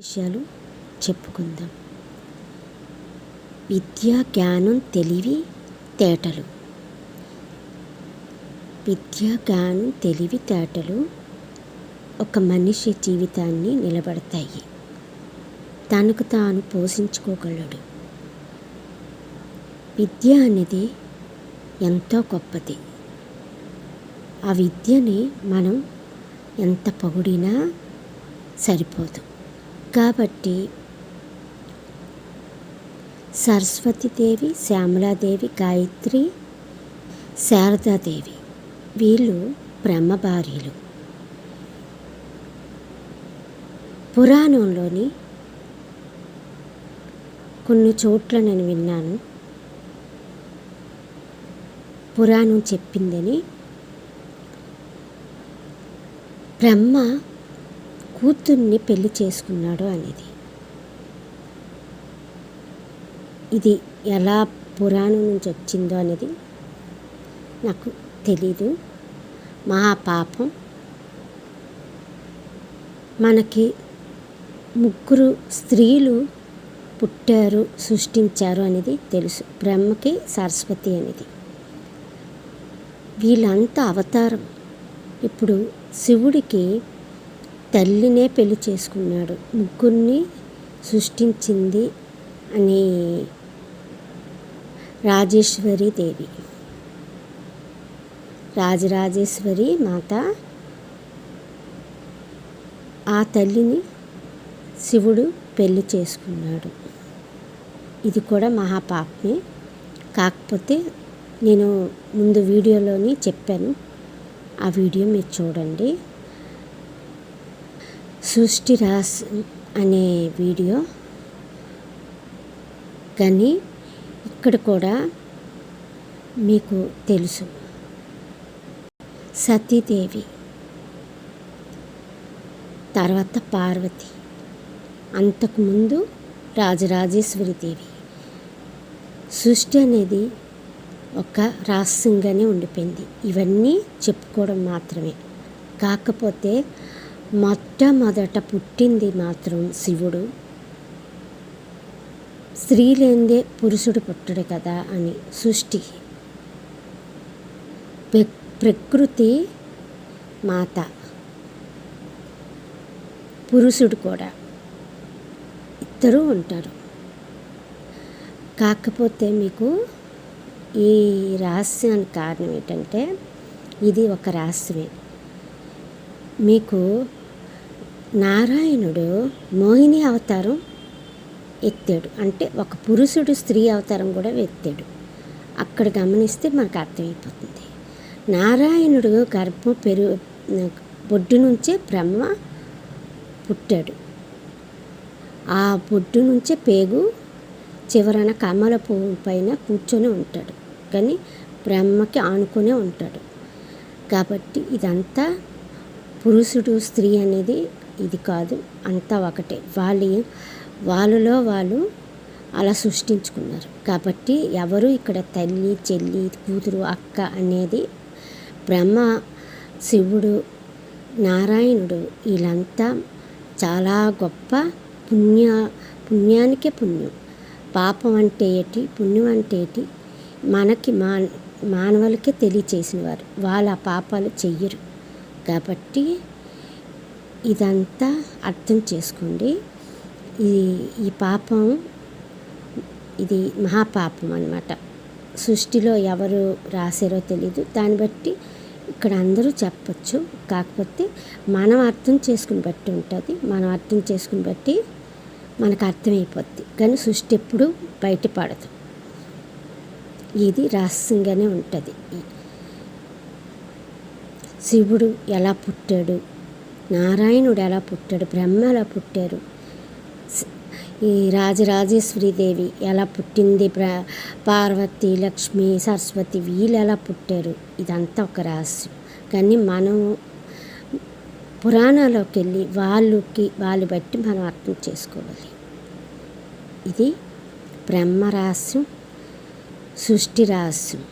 విషయాలు చెప్పుకుందాం. విద్యా జ్ఞానం తెలివి తేటలు. విద్యా జ్ఞానం తెలివి తేటలు ఒక మనిషి జీవితాన్ని నిలబడతాయి. తనకు తాను పోషించుకోగలడు. విద్య అనేది ఎంతో గొప్పది. ఆ విద్యని మనం ఎంత పొగిడినా సరిపోదు. కాబట్టి సరస్వతీదేవి శ్యామలాదేవి గాయత్రి శారదాదేవి వీళ్ళు బ్రహ్మ భార్యలు. పురాణంలోని కొన్ని చోట్ల నేను విన్నాను. పురాణం చెప్పిందని బ్రహ్మ కూతుర్ని పెళ్ళి చేసుకున్నాడు అనేది. ఇది ఎలా పురాణం నుంచి వచ్చిందో అనేది నాకు తెలీదు. మహాపాపం. మనకి ముగ్గురు స్త్రీలు పుట్టారు సృష్టించారు అనేది తెలుసు. బ్రహ్మకి సరస్వతి అనేది. వీళ్ళంతా అవతారం. ఇప్పుడు శివుడికి తల్లినే పెళ్ళి చేసుకున్నాడు. ముగ్గురిని సృష్టించింది అని రాజేశ్వరి దేవి. రాజరాజేశ్వరి మాత ఆ తల్లిని శివుడు పెళ్ళి చేసుకున్నాడు. ఇది కూడా మహాపాపమే. కాకపోతే నేను ముందు వీడియోలోని చెప్పాను. ఆ వీడియో మీరు చూడండి. సృష్టి రాస్ అనే వీడియో. కానీ ఇక్కడ కూడా మీకు తెలుసు. సతీదేవి తర్వాత పార్వతి అంతకుముందు రాజరాజేశ్వరి దేవి. సృష్టి అనేది ఒక రహస్యంగానే ఉండిపోయింది. ఇవన్నీ చెప్పుకోవడం మాత్రమే. కాకపోతే మొట్టమొదట పుట్టింది మాత్రం శివుడు. స్త్రీ లేనిదే పురుషుడు పుట్టడు కదా అని సృష్టి. ప్రకృతి మాత. పురుషుడు కూడా. ఇద్దరూ ఉంటారు. కాకపోతే మీకు ఈ రహస్యానికి కారణం ఏంటంటే ఇది ఒక రహస్యమే. మీకు నారాయణుడు మోహిని అవతారం ఎత్తాడు. అంటే ఒక పురుషుడు స్త్రీ అవతారం కూడా ఎత్తాడు. అక్కడ గమనిస్తే మనకు అర్థమైపోతుంది. నారాయణుడు గర్భం పెరు బొడ్డు నుంచే బ్రహ్మ పుట్టాడు. ఆ బొడ్డు నుంచే పేగు చివరన కమల పువ్వు పైన కూర్చొని ఉంటాడు. కానీ బ్రహ్మకి ఆనుకునే ఉంటాడు. కాబట్టి ఇదంతా పురుషుడు స్త్రీ అనేది ఇది కాదు అంతా ఒకటే. వాళ్ళు వాళ్ళలో వాళ్ళు అలా సృష్టించుకున్నారు. కాబట్టి ఎవరు ఇక్కడ తల్లి చెల్లి కూతురు అక్క అనేది బ్రహ్మ శివుడు నారాయణుడు వీళ్ళంతా చాలా గొప్ప పుణ్య పుణ్యానికే పుణ్యం. పాపం అంటే ఏంటి? పుణ్యం అంటే ఏంటి? మనకి మా మానవులకే తెలియచేసిన వారు వాళ్ళ పాపాలు చెయ్యరు. కాబట్టి ఇదంతా అర్థం చేసుకోండి. ఈ ఈ పాపం ఇది మహాపాపం అనమాట సృష్టిలో ఎవరు రాశారో తెలీదు. దాన్ని బట్టి ఇక్కడ అందరూ చెప్పచ్చు. కాకపోతే మనం అర్థం చేసుకుని బట్టి ఉంటుంది. మనం అర్థం చేసుకుని బట్టి మనకు అర్థమైపోద్ది. కానీ సృష్టి ఎప్పుడు బయటపడదు. ఇది రహస్యంగానే ఉంటుంది. శివుడు ఎలా పుట్టాడు? నారాయణుడు ఎలా పుట్టాడు బ్రహ్మ ఎలా పుట్టారు. ఈ రాజరాజేశ్వరీదేవి ఎలా పుట్టింది ప్ర పార్వతి లక్ష్మి సరస్వతి వీళ్ళు ఎలా పుట్టారు ఇదంతా ఒక రహస్యం. కానీ మనం పురాణాలోకి వెళ్ళి వాళ్ళకి వాళ్ళు బట్టి మనం అర్థం చేసుకోవాలి. ఇది బ్రహ్మ రహస్యం సృష్టి రహస్యం.